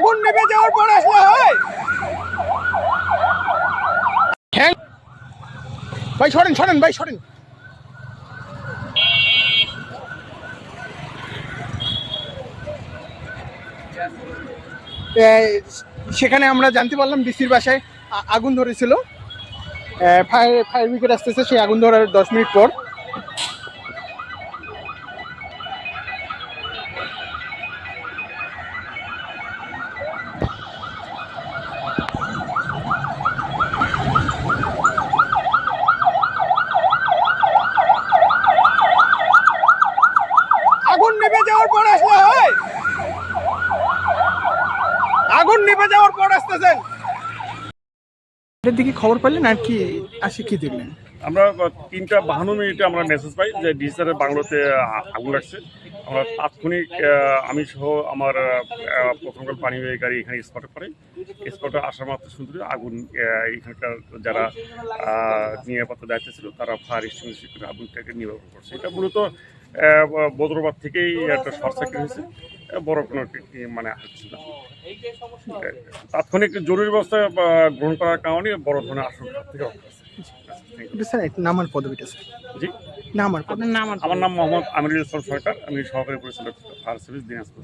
আগুন নেমে যাওয়ার পর আসলে হয়। ভাই, সরেন সরেন, ভাই, সরেন। সেখানে আমরা জানতে পারলাম ডিসির বাসায় আগুন ধরেছিল। ফায়ার ফায়ার ব্রিগেড আসতেছে, সেই আগুন ধরার দশ মিনিট পর। আগুন নেমে যাওয়ার পর আসলে হয়। আগুন নেমে যাওয়ার পর আসতেছেন। এটার দিকে খবর পেলেন আর কি আসে কি দেখলেন? আমরা তিনটা বাহান্ন মিনিটে আমরা মেসেজ পাই যে ডিজিটালের বাংলোতে আগুন লাগছে। আমরা তাৎক্ষণিক আমি সহ আমার প্রথমকাল পানি হয়ে গাড়ি এখানে স্পটে পড়ে। স্পটে আসার মাত্র শুনতে আগুন এখানকার যারা আহ, নিরাপত্তা দায়িত্বে ছিল তারা ফায়ার এক্সটিংগুইশ আগুনটাকে নির্বাপন করছে। এটা মূলত বদরবাদ থেকেই একটা শর্ট সার্কিট হয়েছে। বড় কোনো মানে আসছিল না। তাৎক্ষণিক জরুরি ব্যবস্থা গ্রহণ করার কারণে বড় ধরনের আশঙ্কা থেকে আছে স্যার একটু নামার পদবিটা স্যার। জি? নামার নাম আমার নাম মোহাম্মদ আমিরুল ইসলাম সরকার আমি সহকারী পরিচালক ফায়ার সার্ভিস দিনাজপুর।